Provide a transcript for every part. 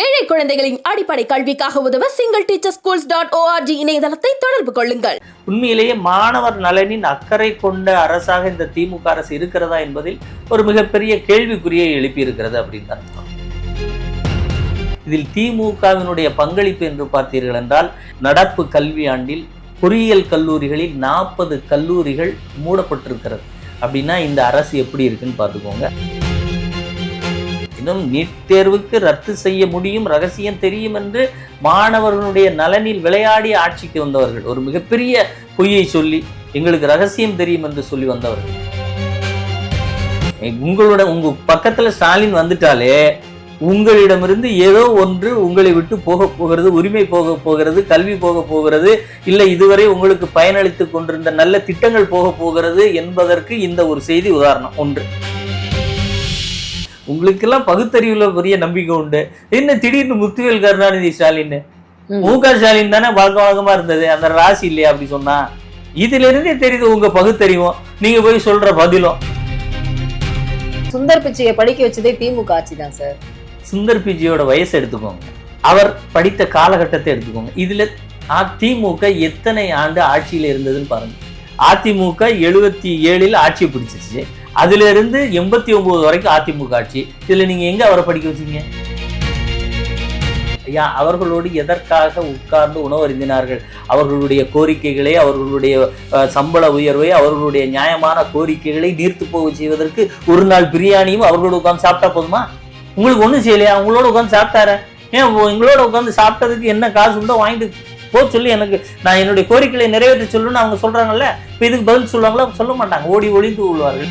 ஏழை குழந்தைகளின் அடிப்படை கல்விக்காக உதவ single teacher schools dot O R G இணையதளத்தை தொடர்பு கொள்ளுங்கள். உண்மையிலேயே மாணவர் நலனின் அக்கறை கொண்ட அரசாக இந்த திமுக அரசு இருக்கிறதா என்பதில் ஒரு மிகப்பெரிய கேள்விக்குறியை எழுப்பியிருக்கிறது அப்படின்னு அர்த்தம். இதில் திமுகவினுடைய பங்களிப்பு என்று பார்த்தீர்கள் என்றால் நடப்பு கல்வியாண்டில் பொறியியல் கல்லூரிகளில் நாற்பது கல்லூரிகள் மூடப்பட்டிருக்கிறது. அப்படின்னா இந்த அரசு எப்படி இருக்குன்னு பார்த்துக்கோங்க. இன்னும் நீட் தேர்வுக்கு ரத்து செய்ய முடியும் ரகசியம் தெரியும் என்று மாணவர்களுடைய நலனில் விளையாடி ஆட்சிக்கு வந்தவர்கள். ஒரு மிகப்பெரிய பொய்யை சொல்லி எங்களுக்கு ரகசியம் தெரியும் என்று சொல்லி வந்தவர்கள். உங்களோட உங்க பக்கத்துல ஸ்டாலின் வந்துட்டாலே உங்களிடமிருந்து ஏதோ ஒன்று உங்களை விட்டு போக போகிறது உரிமை போக போகிறது கல்வி போக போகிறது இல்லை இதுவரை உங்களுக்கு பயனளித்து கொண்டிருந்த நல்ல திட்டங்கள் போக போகிறது என்பதற்கு இந்த ஒரு செய்தி உதாரணம் ஒன்று. உங்களுக்கெல்லாம் பகுத்தறிவுல பெரிய நம்பிக்கை உண்டு. என்ன திடீர்னு முத்துவேல் கருணாநிதி ஸ்டாலின் ம். க ஸ்டாலின் தானே வழக்க வழக்கமா இருந்தது. அந்த ராசி இல்லையா அப்படி சொன்னா. இதுல இருந்தே தெரியுது உங்க பகுத்தறிவும் நீங்க போய் சொல்ற பதிலும். சுந்தர் பிச்சையை படிக்க வச்சதே திமுக ஆட்சி தான் சார். சுந்தர் பிஜியோட வயசை எடுத்துக்கோங்க. அவர் படித்த காலகட்டத்தை எடுத்துக்கோங்க. இதுல அதிமுக எத்தனை ஆண்டு ஆட்சியில இருந்ததுன்னு பாருங்க. அதிமுக எழுபத்தி ஏழில் ஆட்சியை பிடிச்சிருச்சு. அதுல இருந்து எண்பத்தி ஒன்பது வரைக்கும் அதிமுக ஆட்சி. இதுல நீங்க எங்க அவரை படிக்க வச்சீங்க? ஐயா அவர்களோடு எதற்காக உட்கார்ந்து உணவருந்தினார்கள் அவர்களுடைய கோரிக்கைகளை அவர்களுடைய சம்பள உயர்வை அவர்களுடைய நியாயமான கோரிக்கைகளை நீர்த்து போக செய்வதற்கு ஒரு நாள் பிரியாணியும் அவர்களோடு உட்காந்து சாப்பிட்டா போதுமா? உங்களுக்கு ஒன்றும் செய்யலையா? உங்களோட உட்காந்து சாப்பிட்டாரு? ஏன் எங்களோட உட்காந்து சாப்பிட்டதுக்கு என்ன காசு உண்டோ வாங்கிட்டு போ சொல்லி எனக்கு நான் என்னுடைய கோரிக்கைகளை நிறைவேற்ற சொல்லுன்னு அவங்க சொல்கிறாங்கல்ல இப்போ இதுக்கு பதில் சொல்லுவாங்களா? சொல்ல மாட்டாங்க. ஓடி ஒளிந்து கொள்வார்கள்.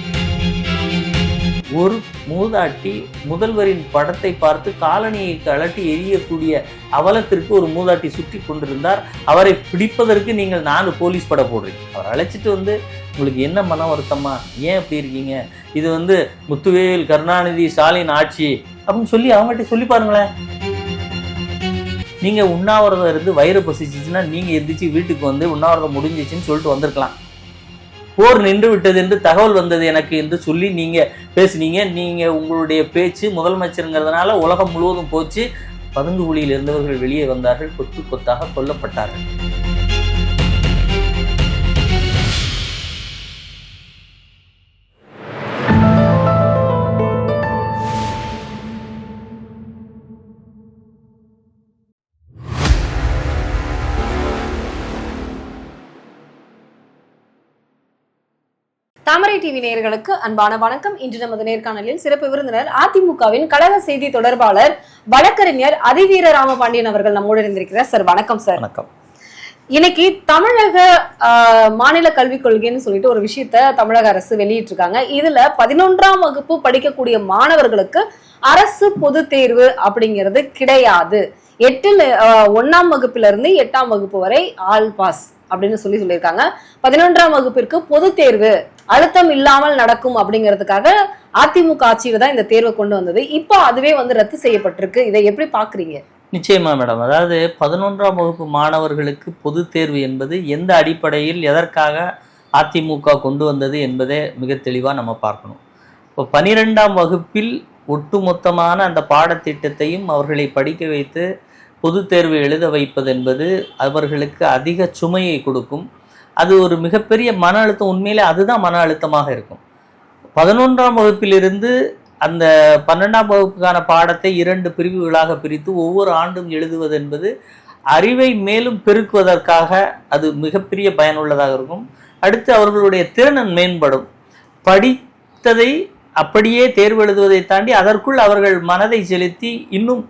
ஒரு மூதாட்டி முதல்வரின் படத்தை பார்த்து காலனியை கழட்டி எரியக்கூடிய அவலத்திற்கு ஒரு மூதாட்டி சுற்றி கொண்டிருந்தார். அவரை பிடிப்பதற்கு நீங்கள் நாலு போலீஸ் பட போடுறீங்க. அவர் அழைச்சிட்டு வந்து உங்களுக்கு என்ன மன வருத்தமா? ஏன் இப்படி இருக்கீங்க? இது வந்து முத்துவேல் கருணாநிதி ஸ்டாலின் ஆட்சி. அப்படின்னு சொல்லி அவங்ககிட்ட சொல்லி பாருங்களேன். நீங்கள் உண்ணாவிரதம் இருந்து வயிறு பசிச்சிச்சுன்னா நீங்கள் எந்திரிச்சு வீட்டுக்கு வந்து உண்ணாவிரதம் முடிஞ்சிச்சுன்னு சொல்லிட்டு வந்திருக்கலாம். போர் நின்று விட்டது என்று தகவல் வந்தது எனக்கு என்று சொல்லி நீங்க பேசுனீங்க. நீங்க உங்களுடைய பேச்சு முதலமைச்சருங்கிறதுனால உலகம் முழுவதும் போச்சு. பதுங்கு குழியில் இருந்தவர்கள் வெளியே வந்தார்கள் கொத்து கொத்தாக கொல்லப்பட்டார்கள். தாமரை டிவி நேயர்களுக்கு அன்பான வணக்கம். இன்று நமது நேர்காணலில் சிறப்பு விருந்தினர் அதிமுகவின் கழக செய்தி தொடர்பாளர் வழக்கறிஞர் அதிவீர ராமபாண்டியன் அவர்கள் நம்மோடு இருந்திருக்கிறார் சார் வணக்கம் சார். வணக்கம். இன்னைக்கு தமிழக மாநில கல்விக் கொள்கைன்னு சொல்லிட்டு ஒரு விஷயத்த தமிழக அரசு வெளியிட்டு இருக்காங்க இதுல பதினொன்றாம் வகுப்பு படிக்கக்கூடிய மாணவர்களுக்கு அரசு பொது தேர்வு அப்படிங்கிறது கிடையாது. எட்டுல ஆஹ், ஒண்ணாம் வகுப்புல இருந்து எட்டாம் வகுப்பு வரை ஆல் பாஸ். அப்படின்னு சொல்லி சொல்லியிருக்காங்க. பதினொன்றாம் வகுப்பிற்கு பொது தேர்வு அழுத்தம் இல்லாமல் நடக்கும் அப்படிங்கிறதுக்காக அதிமுக ஆட்சியில தான் இந்த தேர்வை கொண்டு வந்தது. இப்போ அதுவே வந்து ரத்து செய்யப்பட்டிருக்கு. இதை எப்படி பாக்குறீங்க நிச்சயமா மேடம். அதாவது பதினொன்றாம் வகுப்பு மாணவர்களுக்கு பொது தேர்வு என்பது எந்த அடிப்படையில் எதற்காக அதிமுக கொண்டு வந்தது என்பதே மிக தெளிவாக நம்ம பார்க்கணும். இப்போ பனிரெண்டாம் வகுப்பில் ஒட்டுமொத்தமான அந்த பாடத்திட்டத்தையும் அவர்களை படிக்க வைத்து பொது தேர்வு எழுத வைப்பது என்பது அவர்களுக்கு அதிக சுமையை கொடுக்கும். அது ஒரு மிகப்பெரிய மன அழுத்தம். உண்மையிலே அதுதான் மன அழுத்தமாக இருக்கும். பதினொன்றாம் வகுப்பிலிருந்து அந்த பன்னெண்டாம் வகுப்புக்கான பாடத்தை இரண்டு பிரிவுகளாக பிரித்து ஒவ்வொரு ஆண்டும் எழுதுவது என்பது அறிவை மேலும் பெருக்குவதற்காக அது மிகப்பெரிய பயனுள்ளதாக இருக்கும். அடுத்து அவர்களுடைய திறன் மேம்படும். படித்ததை அப்படியே தேர்வு எழுதுவதை தாண்டி அதற்குள் அவர்கள் மனதை செலுத்தி இன்னும்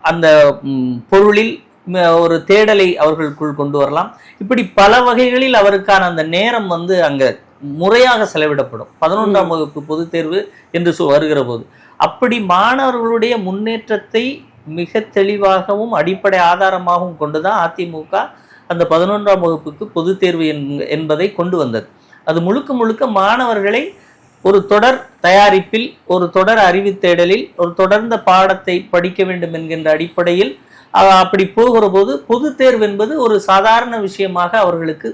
அந்த பொருளில் ஒரு தேடலை அவர்களுக்குள் கொண்டு வரலாம். இப்படி பல வகைகளில் அவருக்கான அந்த நேரம் வந்து அங்க முறையாக செலவிடப்படும். பதினொன்றாம் வகுப்பு பொதுத் தேர்வு என்று வருகிற போது அப்படி மாணவர்களுடைய முன்னேற்றத்தை மிக தெளிவாகவும் அடிப்படை ஆதாரமாகவும் கொண்டுதான் அதிமுக அந்த பதினொன்றாம் வகுப்புக்கு பொதுத் தேர்வு என்- என்பதை கொண்டு வந்தது. அது முழுக்க முழுக்க மாணவர்களை ஒரு தொடர் தயாரிப்பில் ஒரு தொடர் அறிவுத் தேடலில் ஒரு தொடர்ந்த பாடத்தை படிக்க வேண்டும் என்கின்ற அடிப்படையில் அப்படி போகிற போது பொதுத் தேர்வு என்பது ஒரு சாதாரண விஷயமாக அவர்களுக்கு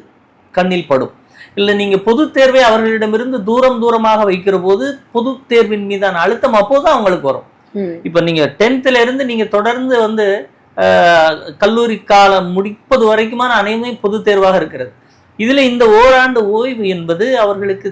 கண்ணில் படும். இல்லை நீங்கள் பொதுத் தேர்வை அவர்களிடமிருந்து தூரம் தூரமாக வைக்கிற போது பொதுத் தேர்வின் மீதான அழுத்தம் அப்போதான் அவங்களுக்கு வரும். இப்போ நீங்க டென்த்ல இருந்து நீங்க தொடர்ந்து வந்து கல்லூரி காலம் முடிப்பது வரைக்குமான அனைத்துமே பொது தேர்வாக இருக்கிறது. இதில் இந்த ஓராண்டு ஓய்வு என்பது அவர்களுக்கு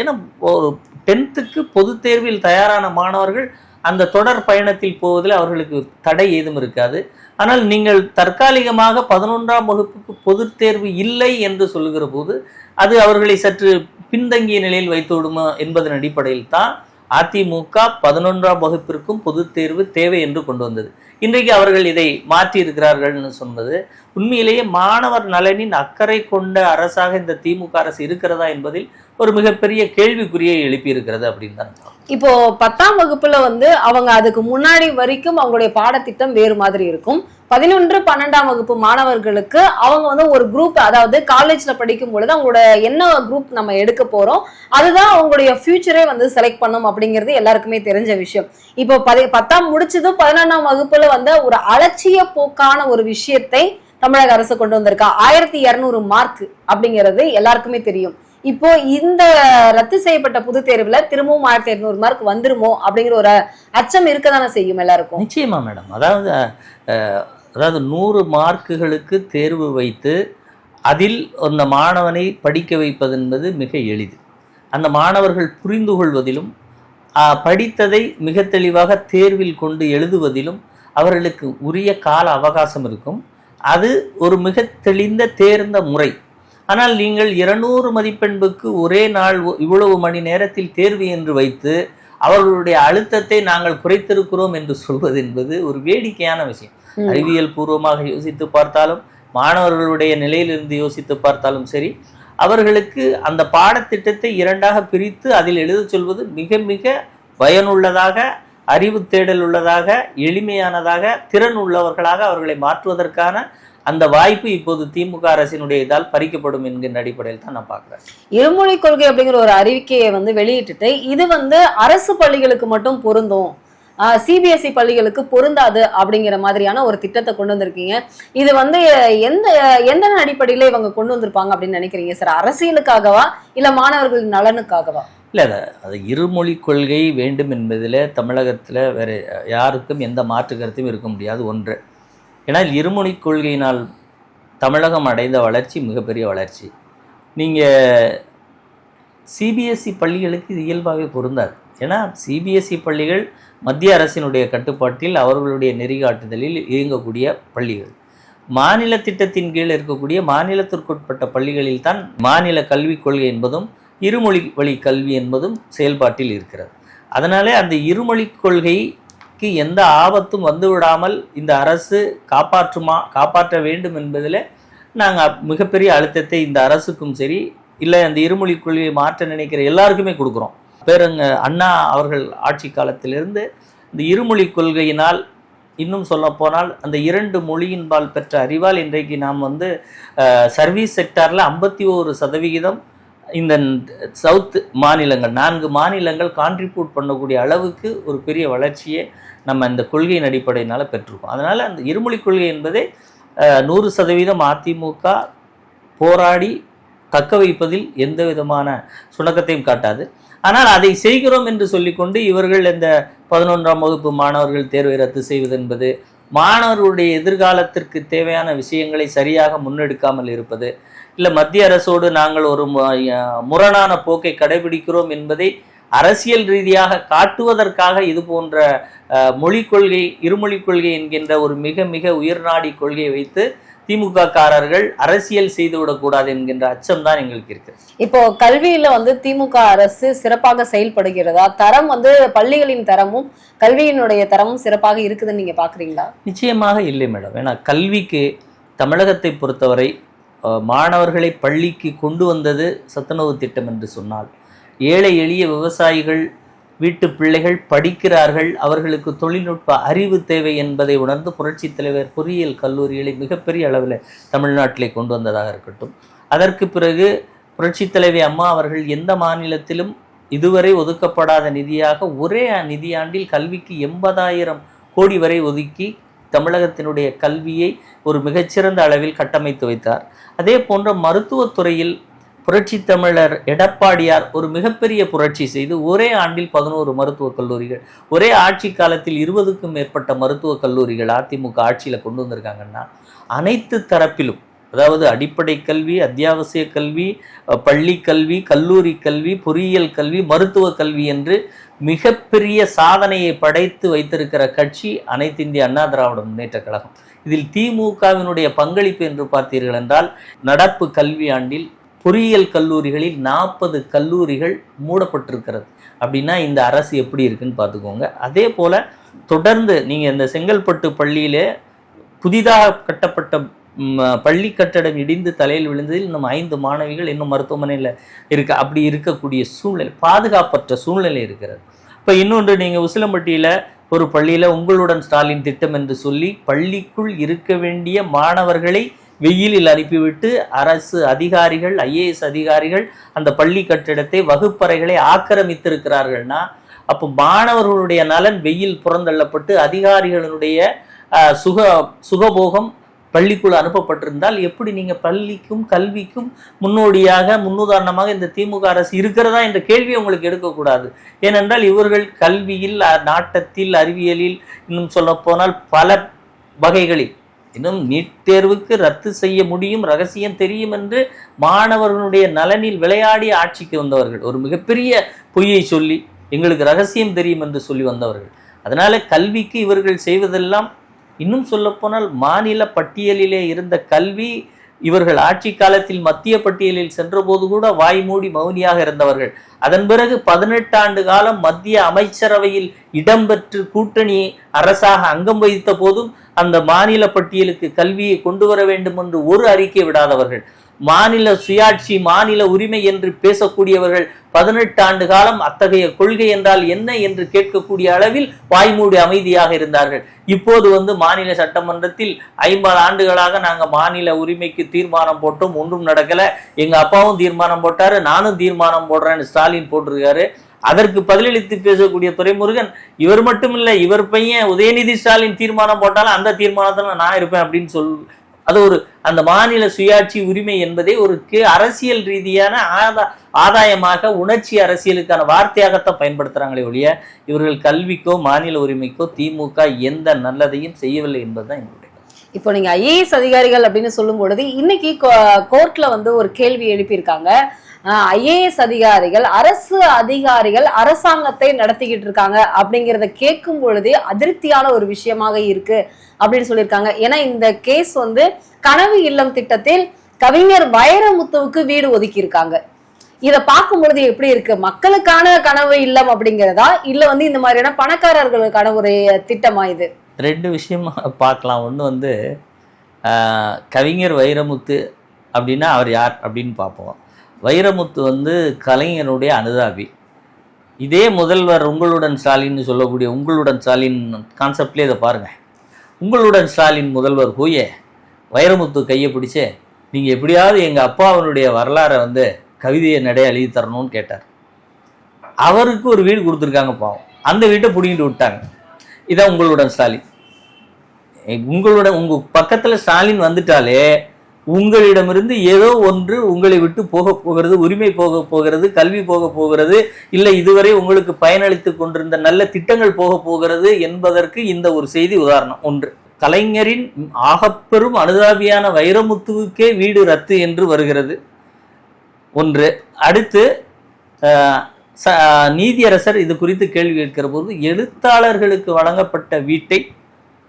ஏன்னா ஒரு டென்த்துக்கு பொது தேர்வில் தயாரான மாணவர்கள் அந்த தொடர் பயணத்தில் போவதில் அவர்களுக்கு தடை ஏதும் இருக்காது. ஆனால் நீங்கள் தற்காலிகமாக பதினொன்றாம் வகுப்புக்கு பொதுத் தேர்வு இல்லை என்று சொல்லுகிற போது அது அவர்களை சற்று பின்தங்கிய நிலையில் வைத்து விடுமா என்பதன் அடிப்படையில் தான் அதிமுக பதினொன்றாம் வகுப்பிற்கும் பொதுத் தேர்வு தேவை என்று கொண்டு வந்தது. இன்றைக்கு அவர்கள் இதை மாற்றி இருக்கிறார்கள்னு சொன்னது. உண்மையிலேயே மாணவர் நலனின் அக்கறை கொண்ட அரசாக இந்த திமுக அரசு இருக்கிறதா என்பதில் ஒரு மிகப்பெரிய கேள்விக்குறியை எழுப்பியிருக்கிறது அப்படின்னு தான் இப்போ பத்தாம் வகுப்புல வந்து அவங்க அதுக்கு முன்னாடி வரைக்கும் அவங்களுடைய பாடத்திட்டம் வேறு மாதிரி இருக்கும். பதினொன்று பன்னெண்டாம் வகுப்பு மாணவர்களுக்கு அவங்க வந்து ஒரு குரூப் அதாவது காலேஜ்ல படிக்கும் பொழுது அவங்களோட என்ன குரூப் நம்ம எடுக்க போறோம் அதுதான் அவங்களுடைய ஃபியூச்சரே வந்து செலக்ட் பண்ணும் அப்படிங்கிறது எல்லாருக்குமே தெரிஞ்ச விஷயம். இப்போ பதி பத்தாம் முடிச்சதும் பதினொன்றாம் வகுப்புல வந்து ஒரு அலட்சிய போக்கான ஒரு விஷயத்தை தமிழக அரசு கொண்டு வந்திருக்கா? ஆயிரத்தி இருநூறு மார்க் அப்படிங்கிறது எல்லாருக்குமே தெரியும். இப்போ இந்த ரத்து செய்யப்பட்ட பொது தேர்வுல திரும்பவும் ஆயிரத்தி இருநூறு மார்க் வந்துருமோ அப்படிங்கிற ஒரு அச்சம் இருக்க தானே செய்யும் எல்லாருக்கும். நிச்சயமா மேடம். அதாவது அதாவது நூறு மார்க்குகளுக்கு தேர்வு வைத்து அதில் அந்த மாணவனை படிக்க வைப்பது என்பது மிக எளிது. அந்த மாணவர்கள் புரிந்து கொள்வதிலும் படித்ததை மிக தெளிவாக தேர்வில் கொண்டு எழுதுவதிலும் அவர்களுக்கு உரிய கால அவகாசம் இருக்கும். அது ஒரு மிக தெளிந்த தேர்ந்த முறை ஆனால் நீங்கள் இருநூறு மதிப்பெண்புக்கு ஒரே நாள் இவ்வளவு மணி நேரத்தில் தேர்வு என்று வைத்து அவர்களுடைய அழுத்தத்தை நாங்கள் குறைத்திருக்கிறோம் என்று சொல்வது என்பது ஒரு வேடிக்கையான விஷயம். அறிவியல் பூர்வமாக யோசித்து பார்த்தாலும் மாணவர்களுடைய நிலையிலிருந்து யோசித்து பார்த்தாலும் சரி அவர்களுக்கு அந்த பாடத்திட்டத்தை இரண்டாக பிரித்து அதில் எழுதச் சொல்வது மிக மிக பயனுள்ளதாக அறிவு தேடல் உள்ளதாக எளிமையானதாக திறன் உள்ளவர்களாக அவர்களை மாற்றுவதற்கான அந்த வாய்ப்பு இப்போது திமுக அரசினுடைய இதால் பறிக்கப்படும் என்கின்ற அடிப்படையில் தான் நான் பார்க்குறேன். இருமொழி கொள்கை அப்படிங்கிற ஒரு அறிவிக்கையை வந்து வெளியிட்டுட்டு இது வந்து அரசு பள்ளிகளுக்கு மட்டும் பொருந்தும். சிபிஎஸ்இ பள்ளிகளுக்கு பொருந்தாது அப்படிங்கிற மாதிரியான ஒரு திட்டத்தை கொண்டு வந்திருக்கீங்க. இது வந்து எந்த எந்த அடிப்படையில் இவங்க கொண்டு வந்திருப்பாங்க அப்படின்னு நினைக்கிறீங்க? சார் அரசியலுக்காகவா? இல்லை மாணவர்களின் நலனுக்காகவா? இல்லை அது அது இருமொழி கொள்கை வேண்டும் என்பதில் தமிழகத்தில் வேறு யாருக்கும் எந்த மாற்று கருத்தும் இருக்க முடியாது ஒன்று. ஏன்னா இருமொழி கொள்கையினால் தமிழகம் அடைந்த வளர்ச்சி மிகப்பெரிய வளர்ச்சி. நீங்கள் சிபிஎஸ்சி பள்ளிகளுக்கு இது இயல்பாகவே பொருந்தாது. ஏன்னா சிபிஎஸ்சி பள்ளிகள் மத்திய அரசினுடைய கட்டுப்பாட்டில் அவர்களுடைய நெறிகாட்டுதலில் இயங்கக்கூடிய பள்ளிகள். மாநில திட்டத்தின் கீழ் இருக்கக்கூடிய மாநிலத்திற்குட்பட்ட பள்ளிகளில் தான் மாநில கல்விக் கொள்கை என்பதும் இருமொழி வழி கல்வி என்பதும் செயல்பாட்டில் இருக்கிறது. அதனாலே அந்த இருமொழி கொள்கைக்கு எந்த ஆபத்தும் வந்துவிடாமல் இந்த அரசு காப்பாற்றுமா காப்பாற்ற வேண்டும் என்பதில் நாங்கள் மிகப்பெரிய அழுத்தத்தை இந்த அரசுக்கும் சரி இல்லை அந்த இருமொழி கொள்கையை மாற்ற நினைக்கிற எல்லாருக்குமே கொடுக்குறோம். பேருங்க அண்ணா அவர்கள் ஆட்சி காலத்திலிருந்து இந்த இருமொழி கொள்கையினால் இன்னும் சொல்லப்போனால் அந்த இரண்டு மொழியின்பால் பெற்ற அறிவால் இன்றைக்கு நாம் வந்து சர்வீஸ் செக்டாரில் ஐம்பத்தி ஓரு சதவிகிதம் இந்த சவுத் மாநிலங்கள் நான்கு மாநிலங்கள் கான்ட்ரிபியூட் பண்ணக்கூடிய அளவுக்கு ஒரு பெரிய வளர்ச்சியை நம்ம இந்த கொள்கையின் அடிப்படையினால் பெற்றிருக்கோம். அதனால் அந்த இருமொழி கொள்கை என்பதே நூறு சதவீதம் அதிமுக போராடி தக்க வைப்பதில் எந்த விதமான சுணக்கத்தையும் காட்டாது. ஆனால் அதை செய்கிறோம் என்று சொல்லிக்கொண்டு இவர்கள் இந்த பதினொன்றாம் வகுப்பு மாணவர்கள் தேர்வை ரத்து செய்வது என்பது மாணவர்களுடைய எதிர்காலத்திற்கு தேவையான விஷயங்களை சரியாக முன்னெடுக்காமல் இருப்பது இல்லை மத்திய அரசோடு நாங்கள் ஒரு முரணான போக்கை கடைபிடிக்கிறோம் என்பதை அரசியல் ரீதியாக காட்டுவதற்காக இது போன்ற மொழிக் கொள்கை இருமொழிக் கொள்கை என்கின்ற ஒரு மிக மிக உயர்நாடி கொள்கையை வைத்து திமுக காரர்கள் அரசியல் செய்துவிடக்கூடாது என்கின்ற அச்சம் தான் எங்களுக்கு இருக்கு இப்போ கல்வியில வந்து திமுக அரசு சிறப்பாக செயல்படுகிறதா? தரம் வந்து பள்ளிகளின் தரமும் கல்வியினுடைய தரமும் சிறப்பாக இருக்குதுன்னு நீங்க பாக்குறீங்களா? நிச்சயமாக இல்லை மேடம். ஏன்னா கல்விக்கு தமிழகத்தை பொறுத்தவரை மாணவர்களை பள்ளிக்கு கொண்டு வந்தது சத்துணவு திட்டம் என்று சொன்னால். ஏழை எளிய விவசாயிகள் வீட்டு பிள்ளைகள் படிக்கிறார்கள். அவர்களுக்கு தொழில்நுட்ப அறிவு தேவை என்பதை உணர்ந்து புரட்சித் தலைவர் பொறியியல் கல்லூரிகளை மிகப்பெரிய அளவில் தமிழ்நாட்டிலே கொண்டு வந்ததாக இருக்கட்டும். அதற்கு பிறகு புரட்சித் தலைவி அம்மா அவர்கள் எந்த மாநிலத்திலும் இதுவரை ஒதுக்கப்படாத நிதியாக ஒரே நிதியாண்டில் கல்விக்கு எண்பதாயிரம் கோடி வரை ஒதுக்கி தமிழகத்தினுடைய கல்வியை ஒரு மிகச்சிறந்த அளவில் கட்டமைத்து வைத்தார். அதே போன்ற மருத்துவத்துறையில் புரட்சி தமிழர் எடப்பாடியார் ஒரு மிகப்பெரிய புரட்சி செய்து ஒரே ஆண்டில் பதினோரு மருத்துவக் கல்லூரிகள் ஒரே ஆட்சி காலத்தில் இருபதுக்கும் மேற்பட்ட மருத்துவக் கல்லூரிகள் அதிமுக ஆட்சியில் கொண்டு வந்திருக்காங்கன்னா அனைத்து தரப்பிலும் அதாவது அடிப்படை கல்வி அத்தியாவசிய கல்வி பள்ளி கல்வி கல்லூரி கல்வி பொறியியல் கல்வி மருத்துவ கல்வி என்று மிகப்பெரிய சாதனையை படைத்து வைத்திருக்கிற கட்சி அனைத்து இந்திய அண்ணா திராவிட முன்னேற்ற கழகம். இதில் திமுகவினுடைய பங்களிப்பு என்று பார்த்தீர்கள் என்றால் நடப்பு கல்வியாண்டில் பொறியியல் கல்லூரிகளில் நாற்பது கல்லூரிகள் மூடப்பட்டிருக்கிறது. அப்படின்னா இந்த அரசு எப்படி இருக்குன்னு பார்த்துக்கோங்க. அதே போல் தொடர்ந்து நீங்கள் இந்த செங்கல்பட்டு பள்ளியிலே புதிதாக கட்டப்பட்ட பள்ளி கட்டடம் இடிந்து தலையில் விழுந்ததில் இன்னும் ஐந்து மாணவிகள் இன்னும் மருத்துவமனையில் இருக்க அப்படி இருக்கக்கூடிய சூழ்நிலை பாதுகாப்பற்ற சூழ்நிலை இருக்கிறது. இப்போ இன்னொன்று நீங்கள் உசிலம்பட்டியில் ஒரு பள்ளியில் உங்களுடன் ஸ்டாலின் திட்டம் என்று சொல்லி பள்ளிக்குள் இருக்க வேண்டிய மாணவர்களை வெயிலில் அனுப்பிவிட்டு அரசு அதிகாரிகள் ஐஏஎஸ் அதிகாரிகள் அந்த பள்ளி கட்டிடத்தை வகுப்பறைகளை ஆக்கிரமித்திருக்கிறார்கள்னா அப்போ மாணவர்களுடைய நலன் வெயில் புறந்தள்ளப்பட்டு அதிகாரிகளுடைய சுக சுகபோகம் பள்ளிக்குள் அனுப்பப்பட்டிருந்தால் எப்படி நீங்கள் பள்ளிக்கும் கல்விக்கும் முன்னோடியாக முன்னுதாரணமாக இந்த திமுக அரசு இருக்கிறதா என்ற கேள்வி உங்களுக்கு எடுக்கக்கூடாது. ஏனென்றால் இவர்கள் கல்வியில் நாட்டத்தில் அறிவியலில் இன்னும் சொல்ல போனால் பல வகைகளில். இன்னும் நீட் தேர்வுக்கு ரத்து செய்ய முடியும் ரகசியம் தெரியும் என்று மாணவர்களுடைய நலனில் விளையாடி ஆட்சிக்கு வந்தவர்கள். ஒரு மிகப்பெரிய பொய்யை சொல்லி எங்களுக்கு ரகசியம் தெரியும் என்று சொல்லி வந்தவர்கள். அதனால் கல்விக்கு இவர்கள் செய்வதெல்லாம் இன்னும் சொல்லப்போனால் மாநில பட்டியலிலே இருந்த கல்வி இவர்கள் ஆட்சி காலத்தில் மத்திய பட்டியலில் சென்றபோது கூட வாய்மூடி மௌனியாக இருந்தவர்கள். அதன் பிறகு பதினெட்டு ஆண்டு காலம் மத்திய அமைச்சரவையில் இடம்பெற்று கூட்டணி அரசாக அங்கம் வகித்த போதும் அந்த மாநில பட்டியலுக்கு கல்வியை கொண்டு வர வேண்டும் என்று ஒரு அறிக்கை விடாதவர்கள். மாநில சுயாட்சி மாநில உரிமை என்று பேசக்கூடியவர்கள் பதினெட்டு ஆண்டு காலம் அத்தகைய கொள்கை என்றால் என்ன என்று கேட்கக்கூடிய அளவில் வாய்மூடி அமைதியாக இருந்தார்கள். இப்போது வந்து மாநில சட்டமன்றத்தில் ஐம்பது ஆண்டுகளாக நாங்கள் மாநில உரிமைக்கு தீர்மானம் போட்டோம். ஒன்றும் நடக்கல. எங்க அப்பாவும் தீர்மானம் போட்டார் நானும் தீர்மானம் போடுறேன்னு ஸ்டாலின் போட்டிருக்காரு. அதற்கு பதிலளித்து பேசக்கூடிய துரைமுருகன் இவர் மட்டும் இல்லை இவர் பையன் உதயநிதி ஸ்டாலின் தீர்மானம் போட்டாலும் அந்த தீர்மானத்தில் நான் இருப்பேன் அப்படின்னு சொல் அது ஒரு அந்த மாநில சுயாட்சி உரிமை என்பதை ஒரு அரசியல் ரீதியான ஆதா ஆதாயமாக உணர்ச்சி அரசியலுக்கான வார்த்தையாகத்தான் பயன்படுத்துகிறாங்களே ஒழிய இவர்கள் கல்விக்கோ மாநில உரிமைக்கோ திமுக எந்த நல்லதையும் செய்யவில்லை என்பதுதான் என்னுடைய இப்போ நீங்க ஐஏஎஸ் அதிகாரிகள் அப்படின்னு சொல்லும் பொழுது இன்னைக்கு கோர்ட்ல வந்து ஒரு கேள்வி எழுப்பியிருக்காங்க. ஐஏஎஸ் அதிகாரிகள் அரசு அதிகாரிகள் அரசாங்கத்தை நடத்திக்கிட்டு இருக்காங்க அப்படிங்கிறத கேட்கும் பொழுதே அதிருப்தியான ஒரு விஷயமாக இருக்கு அப்படின்னு சொல்லியிருக்காங்க. ஏன்னா இந்த கேஸ் வந்து கனவு இல்லம் திட்டத்தில் கவிஞர் வைரமுத்துவுக்கு வீடு ஒதுக்கி இருக்காங்க இதை பார்க்கும் பொழுது எப்படி இருக்கு? மக்களுக்கான கனவு இல்லம் அப்படிங்கிறதா? இல்ல வந்து இந்த மாதிரியான பணக்காரர்களுக்கான ஒரு திட்டமா இது? ரெண்டு விஷயமா பார்க்கலாம். ஒன்று வந்து கவிஞர் வைரமுத்து அப்படின்னா அவர் யார் அப்படின்னு பார்ப்போம். வைரமுத்து வந்து கலைஞருடைய அனுதாபி. இதே முதல்வர் உங்களுடன் ஸ்டாலின் சொல்லக்கூடிய உங்களுடன் ஸ்டாலின் கான்செப்ட்லேயே இதை பாருங்கள் உங்களுடன் ஸ்டாலின் முதல்வர் போய் வைரமுத்து கையை பிடிச்சு நீங்கள் எப்படியாவது எங்கள் அப்பாவனுடைய வரலாறை வந்து கவிதையை நடை எழுதி தரணும்னு கேட்டார். அவருக்கு ஒரு வீடு கொடுத்துருக்காங்க பாவம். அந்த வீட்டை பிடிங்கிட்டு விட்டாங்க. இதான் உங்களுடன் ஸ்டாலின். உங்களோட உங்களுடன் பக்கத்தில் ஸ்டாலின் வந்துட்டாலே உங்களிடமிருந்து ஏதோ ஒன்று உங்களை விட்டு போக போகிறது உரிமை போக போகிறது கல்வி போக போகிறது இல்லை இதுவரை உங்களுக்கு பயனளித்து கொண்டிருந்த நல்ல திட்டங்கள் போக போகிறது என்பதற்கு இந்த ஒரு செய்தி உதாரணம் ஒன்று. கலைஞரின் ஆகப்பெரும் அனுதாபியான வைரமுத்துவுக்கே வீடு ரத்து என்று வருகிறது. ஒன்று. அடுத்து ச- நீதியரசர் இது குறித்து கேள்வி கேட்கிற போது எழுத்தாளர்களுக்கு வழங்கப்பட்ட வீட்டை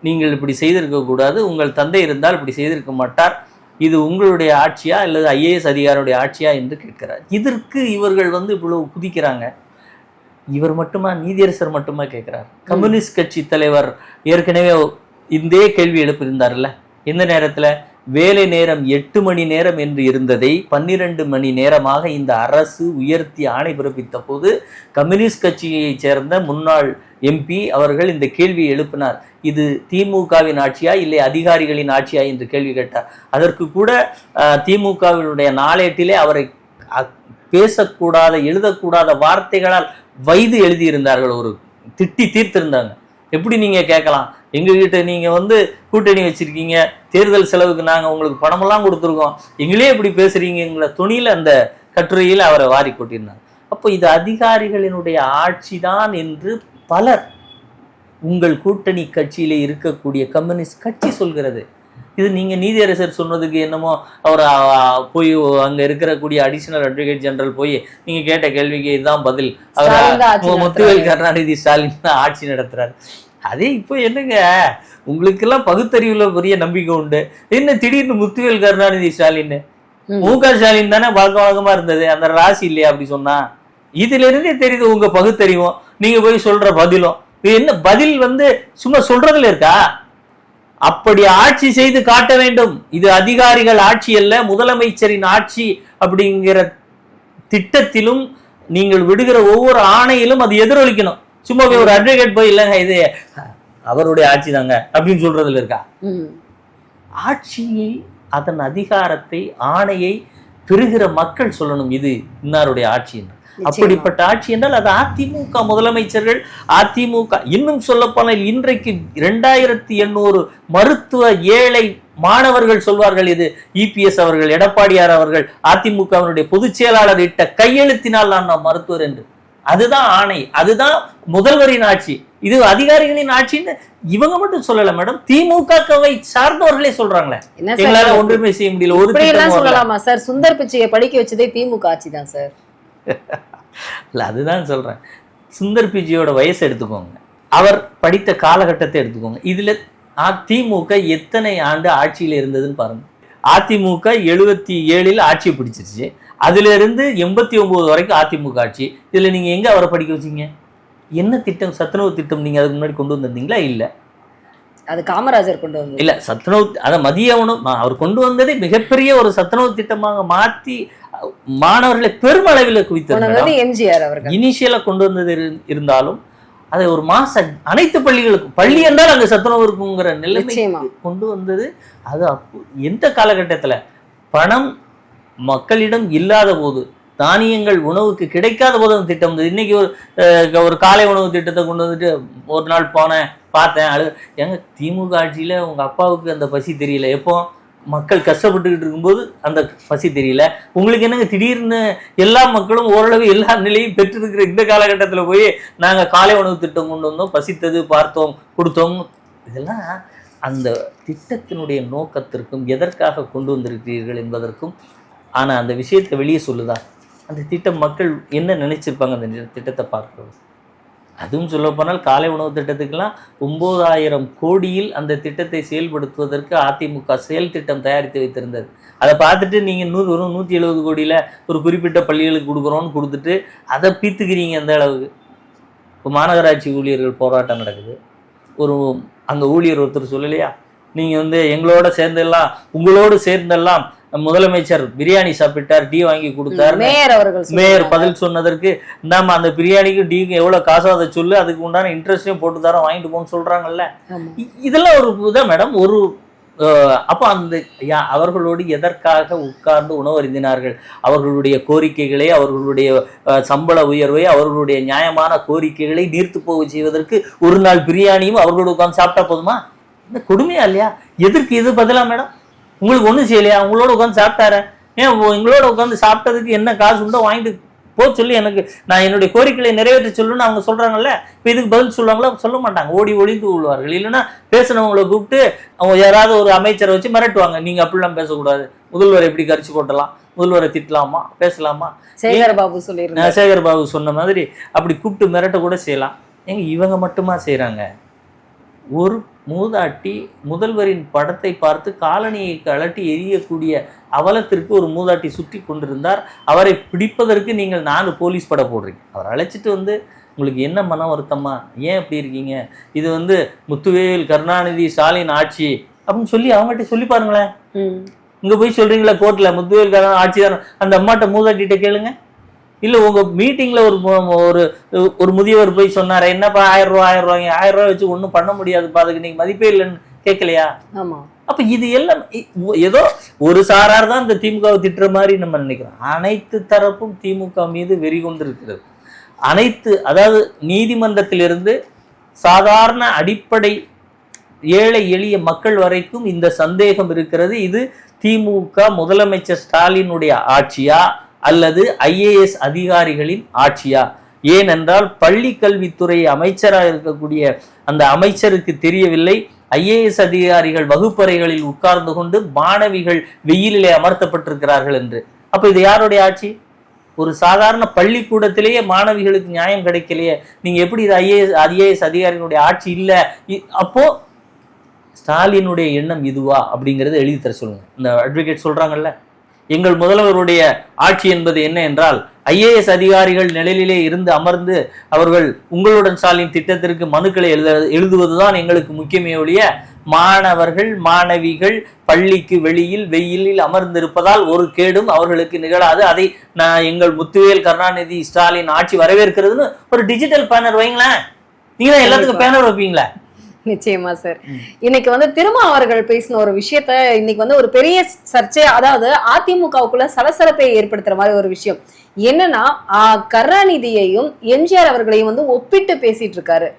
நீங்கள் இப்படி செய்திருக்கக்கூடாது உங்கள் தந்தை இருந்தால் இப்படி செய்திருக்க மாட்டார் இது உங்களுடைய ஆட்சியா அல்லது ஐஏஎஸ் அதிகாரியுடைய ஆட்சியா என்று கேட்கிறார். இதற்கு இவர்கள் வந்து இவ்வளவு குதிக்கிறாங்க. இவர் மட்டுமா நீதியரசர் மட்டுமா கேட்கிறார். கம்யூனிஸ்ட் கட்சி தலைவர் ஏற்கனவே இதே கேள்வி எழுப்பியிருந்தார்ல. எந்த நேரத்துல? வேலை நேரம் எட்டு மணி நேரம் என்று இருந்ததை பன்னிரண்டு மணி நேரமாக இந்த அரசு உயர்த்தி ஆணை பிறப்பித்த போது கம்யூனிஸ்ட் கட்சியைச் சேர்ந்த முன்னாள் எம்பி அவர்கள் இந்த கேள்வியை எழுப்பினார். இது திமுகவின் ஆட்சியா இல்லை அதிகாரிகளின் ஆட்சியா என்று கேள்வி கேட்டார். அதற்கு கூட திமுகவினுடைய நாளேட்டிலே அவரை பேசக்கூடாத எழுதக்கூடாத வார்த்தைகளால் வைது எழுதியிருந்தார்கள் ஒரு திட்டி தீர்த்திருந்தாங்க. எப்படி நீங்கள் கேட்கலாம்? எங்ககிட்ட நீங்கள் வந்து கூட்டணி வச்சிருக்கீங்க தேர்தல் செலவுக்கு நாங்கள் உங்களுக்கு பணமெல்லாம் கொடுத்துருக்கோம். எங்களே இப்படி பேசுகிறீங்கிற துணியில் அந்த கட்டுரையில் அவரை வாரி கொட்டியிருந்தாங்க. அப்போ இது அதிகாரிகளினுடைய ஆட்சிதான் என்று பலர் உங்கள் கூட்டணி கட்சியிலே இருக்கக்கூடிய கம்யூனிஸ்ட் கட்சி சொல்கிறது. இது நீங்க நீதியரசர் சொன்னதுக்கு என்னமோ அவர் போய் அங்க இருக்கக்கூடிய அடிஷனல் அட்வொகேட் ஜெனரல் போய் நீங்க கேட்ட கேள்விக்கு இதுதான் பதில். அவர் முத்துவேல். கருணாநிதி ஸ்டாலின் தான் ஆட்சி நடத்துறாரு. அதே இப்போ என்னங்க? உங்களுக்கெல்லாம் பகுத்தறிவுல பெரிய நம்பிக்கை உண்டு. என்ன திடீர்னு முத்துவேல் கருணாநிதி ஸ்டாலின் ம். மு க ஸ்டாலின் தானே வழக்க வழக்கமா இருந்தது. அந்த ராசி இல்லையா அப்படி சொன்னா? இதுல இருந்தே தெரியுது உங்க பகுத்தறிவும் நீங்க போய் சொல்ற பதிலும். இது என்ன பதில் வந்து சும்மா சொல்றதுல இருக்கா? அப்படி ஆட்சி செய்து காட்ட வேண்டும். இது அதிகாரிகள் ஆட்சி அல்ல முதலமைச்சரின் ஆட்சி அப்படிங்கிற திட்டத்திலும் நீங்கள் விடுகிற ஒவ்வொரு ஆணையிலும் அது எதிரொலிக்கணும். சும்மா போய் ஒரு அட்வொகேட் போய் இல்லைங்க இது அவருடைய ஆட்சி தாங்க அப்படின்னு சொல்றதுல இருக்கா. ஆட்சியை அதன் அதிகாரத்தை ஆணையை பெறுகிற மக்கள் சொல்லணும் இது இன்னாருடைய ஆட்சி என்று. நிச்சயமா. அப்படிப்பட்ட ஆட்சி என்றால் அது அதிமுக முதலமைச்சர்கள் அதிமுக இன்னும் சொல்லப்போனால் இன்றைக்கு இரண்டாயிரத்தி எண்ணூறு மருத்துவ ஏழை மாணவர்கள் சொல்வார்கள் இது இபிஎஸ் அவர்கள் எடப்பாடியார் அவர்கள் அதிமுகவினுடைய பொதுச் செயலாளர் இட்ட கையெழுத்தினால் நான் நான் மருத்துவர் என்று. அதுதான் ஆணை அதுதான் முதல்வரின் ஆட்சி. இது அதிகாரிகளின் ஆட்சின்னு இவங்க மட்டும் சொல்லல மேடம் திமுகவை சார்ந்தவர்களே சொல்றாங்களே. எங்களால ஒன்றுமே செய்ய முடியல ஒரு. சொல்லலாமா சார்? சுந்தர் பிச்சையை படிக்க வச்சதே திமுக ஆட்சி தான் சார். இல்லை அதுதான் சொல்கிறேன் சுந்தர் பிஜியோட வயசு எடுத்துக்கோங்க. அவர் படித்த காலகட்டத்தை எடுத்துக்கோங்க. இதில் அதிமுக எத்தனை ஆண்டு ஆட்சியில் இருந்ததுன்னு பாருங்கள் அதிமுக எழுபத்தி ஏழில் ஆட்சியை பிடிச்சிருச்சு. அதிலிருந்து எண்பத்தி ஒம்பது வரைக்கும் அதிமுக ஆட்சி. இதில் நீங்கள் எங்கே அவரை படிக்க வச்சிங்க? என்ன திட்டம்? சத்துணவு திட்டம் நீங்கள் அதுக்கு முன்னாடி கொண்டு வந்திருந்தீங்களா? இல்லை. அது காமராஜர் கொண்டு வந்தது. இல்ல சத்துணவு அத மதிய உணவு ம- அவர் கொண்டு வந்ததே மிகப்பெரிய ஒரு சத்துணவு திட்டமாக அஹ், மாணவர்களை பெருமளவில் குவித்தது எம்ஜிஆர் அவர்கள். இனிஷியலா கொண்டு வந்தது இரு- இருந்தாலும் அதை ஒரு மாச அனைத்து பள்ளிகளுக்கும் பள்ளி என்றால் அங்க சத்துணவு இருக்குங்கிற நிலைமை கொண்டு வந்தது. அது எந்த காலகட்டத்துல? பணம் மக்களிடம் இல்லாத போது தானியங்கள் உணவுக்கு கிடைக்காத போது அந்த திட்டம் வந்தது. இன்னைக்கு ஒரு ஒரு காலை உணவு திட்டத்தை கொண்டு வந்துட்டு ஒரு நாள் போனேன் பார்த்தேன் அழு எங்க திமுக ஆட்சியில் உங்கள் அப்பாவுக்கு அந்த பசி தெரியல. எப்போ மக்கள் கஷ்டப்பட்டுக்கிட்டு இருக்கும்போது அந்த பசி தெரியல. உங்களுக்கு என்னங்க திடீர்னு எல்லா மக்களும் ஓரளவு எல்லா நிலையும் பெற்றிருக்கிற இந்த காலகட்டத்தில் போய் நாங்கள் காலை உணவு திட்டம் கொண்டு வந்தோம் பசித்தது பார்த்தோம் கொடுத்தோம். இதெல்லாம் அந்த திட்டத்தினுடைய நோக்கத்திற்கும் எதற்காக கொண்டு வந்திருக்கிறீர்கள் என்பதற்கும் ஆனால் அந்த விஷயத்தை வெளியே சொல்லுதா? அந்த திட்டம் மக்கள் என்ன நினைச்சிருப்பாங்க அந்த திட்டத்தை பார்க்கிறது அதுவும் சொல்லப்போனால் காலை உணவு திட்டத்துக்கெல்லாம் ஒம்பதாயிரம் கோடியில் அந்த திட்டத்தை செயல்படுத்துவதற்கு அதிமுக செயல் திட்டம் தயாரித்து வைத்திருந்தது. அதை பார்த்துட்டு நீங்கள் நூறு வரும் நூற்றி எழுபது கோடியில் ஒரு குறிப்பிட்ட பள்ளிகளுக்கு கொடுக்குறோன்னு கொடுத்துட்டு அதை பீத்துக்கிறீங்க அந்த அளவுக்கு. இப்போ மாநகராட்சி ஊழியர்கள் போராட்டம் நடக்குது. ஒரு அந்த ஊழியர் ஒருத்தர் சொல்லலையா? நீங்கள் வந்து எங்களோட சேர்ந்தெல்லாம் உங்களோடு சேர்ந்தெல்லாம் முதலமைச்சர் பிரியாணி சாப்பிட்டார் டீ வாங்கி கொடுத்தார். மேயர் அவர்கள் மேயர். பதில் சொன்னதற்கு நாம அந்த பிரியாணிக்கும் டீக்கும் எவ்வளவு காசோ அதை சொல்லு அதுக்கு உண்டான இன்ட்ரெஸ்டையும் போட்டு தரோம் வாங்கிட்டு போன்னு சொல்றாங்கல்ல. இதெல்லாம் ஒரு இதான் மேடம் ஒரு அப்போ அந்த அவர்களோடு எதற்காக உட்கார்ந்து உணவருந்தினார்கள் அவர்களுடைய கோரிக்கைகளை அவர்களுடைய சம்பள உயர்வை அவர்களுடைய நியாயமான கோரிக்கைகளை நீர்த்து போக செய்வதற்கு ஒரு நாள் பிரியாணியும் அவர்களோடு உட்கார்ந்து சாப்பிட்டா போதுமா? இந்த கொடுமையா இல்லையா? எதற்கு இது பதிலா மேடம்? உங்களுக்கு ஒண்ணும் செய்யலையா? உங்களோட உட்காந்து சாப்பிட்டாரு? ஏன் எங்களோட உட்காந்து சாப்பிட்டதுக்கு என்ன காசு உண்டோ வாங்கிட்டு போ சொல்லி எனக்கு. நான் என்னுடைய கோரிக்கைகளை நிறைவேற்ற சொல்லுன்னு அவங்க சொல்றாங்கல்ல? இப்போ இதுக்கு பதில் சொல்லுவாங்களா? சொல்ல மாட்டாங்க. ஓடி ஒளிந்து கொள்வார்கள். இல்லைன்னா பேசுனவங்களை கூப்பிட்டு அவங்க யாராவது ஒரு அமைச்சரை வச்சு மிரட்டுவாங்க. நீங்க அப்படிலாம் பேசக்கூடாது. முதல்வர் எப்படி கரிச்சு கொட்டலாம்? முதல்வரை திட்டலாமா? பேசலாமா? சேகர் பாபு நான் சேகர் பாபு சொன்ன மாதிரி அப்படி கூப்பிட்டு மிரட்ட கூட செய்யலாம். ஏங்க இவங்க மட்டுமா செய்றாங்க? ஒரு மூதாட்டி முதல்வரின் படத்தை பார்த்து காலனியை கழட்டி எரியக்கூடிய அவலத்திற்கு ஒரு மூதாட்டி சுற்றி கொண்டிருந்தார். அவரை பிடிப்பதற்கு நீங்கள் நாலு போலீஸ் பட போடுறீங்க. அவர் அழைச்சிட்டு வந்து உங்களுக்கு என்ன மன வருத்தமா? ஏன் இப்படி இருக்கீங்க? இது வந்து முத்துவேல் கருணாநிதி ஸ்டாலின் ஆட்சி. அப்படின்னு சொல்லி அவங்ககிட்ட சொல்லி பாருங்களேன். இங்க போய் சொல்றீங்களா கோர்ட்ல? முத்துவேல் கருணா ஆட்சி தான். அந்த அம்மாட்ட மூதாட்டிட்ட கேளுங்க. இல்ல உங்க மீட்டிங்ல ஒரு ஒரு ஒரு முதியவர் போய் சொன்னாரு என்னப்பா ஆயிரம் ரூபாய் ஆயிரம் ரூபாய் ஆயிரம் ரூபாய் வச்சு ஒண்ணும் பண்ண முடியாதுப்பா அதுக்கு நீங்க மதிப்பே இல்லைன்னு கேட்கலையா? ஆமா. அப்ப இது எல்லாம் ஏதோ ஒரு சாரார் தான் இந்த திமுகவை திட்டுற மாதிரி நம்ம நினைக்கிறோம். அனைத்து தரப்பும் திமுக மீது வெறி கொண்டிருக்கிறது. அனைத்து அதாவது நீதிமன்றத்திலிருந்து சாதாரண அடிப்படை ஏழை எளிய மக்கள் வரைக்கும் இந்த சந்தேகம் இருக்கிறது. இது திமுக முதலமைச்சர் ஸ்டாலினுடைய ஆட்சியா? அல்லது ஐஏஎஸ் அதிகாரிகளின் ஆட்சியா? ஏனென்றால் பள்ளி கல்வித்துறை அமைச்சராக இருக்கக்கூடிய அந்த அமைச்சருக்கு தெரியவில்லை. ஐஏஎஸ் அதிகாரிகள் வகுப்பறைகளில் உட்கார்ந்து கொண்டு மாணவிகள் வெயிலிலே அமர்த்தப்பட்டிருக்கிறார்கள் என்று. அப்ப இது யாருடைய ஆட்சி? ஒரு சாதாரண பள்ளிக்கூடத்திலேயே மாணவிகளுக்கு நியாயம் கிடைக்கலையே. நீங்க எப்படி இது ஐஏஎஸ் ஐஏஎஸ் அதிகாரிகளுடைய ஆட்சி இல்லை? இ- அப்போ ஸ்டாலினுடைய எண்ணம் இதுவா? அப்படிங்கிறத எழுதி தர சொல்லுங்க. இந்த அட்வொகேட் சொல்றாங்கல்ல? எங்கள் முதல்வருடைய ஆட்சி என்பது என்ன என்றால் ஐஏஎஸ் அதிகாரிகள் நிழலிலே இருந்து அமர்ந்து அவர்கள் உங்களுடன் ஸ்டாலின் திட்டத்திற்கு மனுக்களை எழுத எழுதுவதுதான் எங்களுக்கு முக்கியமே ஒழிய மாணவர்கள் மாணவிகள் பள்ளிக்கு வெளியில் வெயிலில் அமர்ந்திருப்பதால் ஒரு கேடும் அவர்களுக்கு நிகழாது. அதை நான் எங்கள் முத்துவேல் கருணாநிதி ஸ்டாலின் ஆட்சி வரவேற்கிறதுன்னு ஒரு டிஜிட்டல் பேனர் வைங்களேன். நீங்க தான் எல்லாத்துக்கும் பேனர் வைப்பீங்களா? நிச்சயமா சார் இன்னைக்கு வந்து திருமா அவர்கள் பேசின ஒரு விஷயத்த இன்னைக்கு வந்து ஒரு பெரிய சர்ச்சை அதாவது அதிமுகவுக்குள்ள சலசலப்பை ஏற்படுத்துற மாதிரி ஒரு விஷயம். என்னன்னா கருணாநிதியையும் எம்ஜிஆர் அவர்களையும் வந்து ஒப்பிட்டு பேசிட்டு இருக்காரு.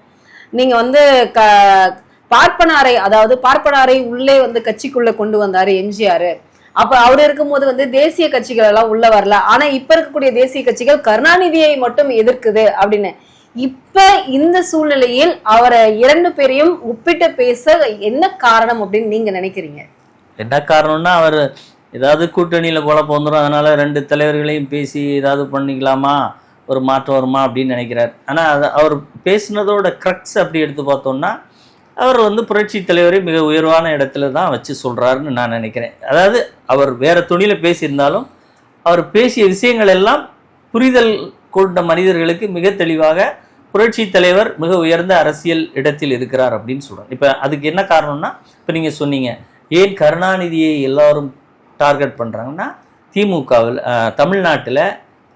நீங்க வந்து க பார்ப்பனாரை அதாவது பார்ப்பனாரை உள்ளே வந்து கட்சிக்குள்ள கொண்டு வந்தாரு எம்ஜிஆர். அப்ப அவர் இருக்கும்போது வந்து தேசிய கட்சிகள் எல்லாம் உள்ள வரல. ஆனா இப்ப இருக்கக்கூடிய தேசிய கட்சிகள் கருணாநிதியை மட்டும் எதிர்க்குது அப்படின்னு. இப்ப இந்த சூழ்நிலையில் அவரை இரண்டு பேரையும் ஒப்பிட்டு பேச என்ன காரணம் அப்படின்னு நீங்க நினைக்கிறீங்க? என்ன காரணம்னா அவர் ஏதாவது கூட்டணியில் குழப்பம் வந்துடும் அதனால ரெண்டு தலைவர்களையும் பேசி ஏதாவது பண்ணிக்கலாமா? ஒரு மாற்றம் வருமா அப்படின்னு நினைக்கிறார். ஆனால் அது அவர் பேசினதோட க்ரக்ஸ் அப்படி எடுத்து பார்த்தோம்னா அவர் வந்து புரட்சி தலைவரை மிக உயர்வான இடத்துல தான் வச்சு சொல்கிறாருன்னு நான் நினைக்கிறேன். அதாவது அவர் வேறு துணியில் பேசியிருந்தாலும் அவர் பேசிய விஷயங்கள் எல்லாம் புரிதல் கொண்ட மனிதர்களுக்கு மிக தெளிவாக புரட்சி தலைவர் மிக உயர்ந்த அரசியல் இடத்தில் இருக்கிறார் அப்படின்னு சொல்கிறார் இப்போ அதுக்கு என்ன காரணம்னா இப்போ நீங்கள் சொன்னீங்க ஏன் கருணாநிதியை எல்லாரும் டார்கெட் பண்ணுறாங்கன்னா திமுகவில் தமிழ்நாட்டில்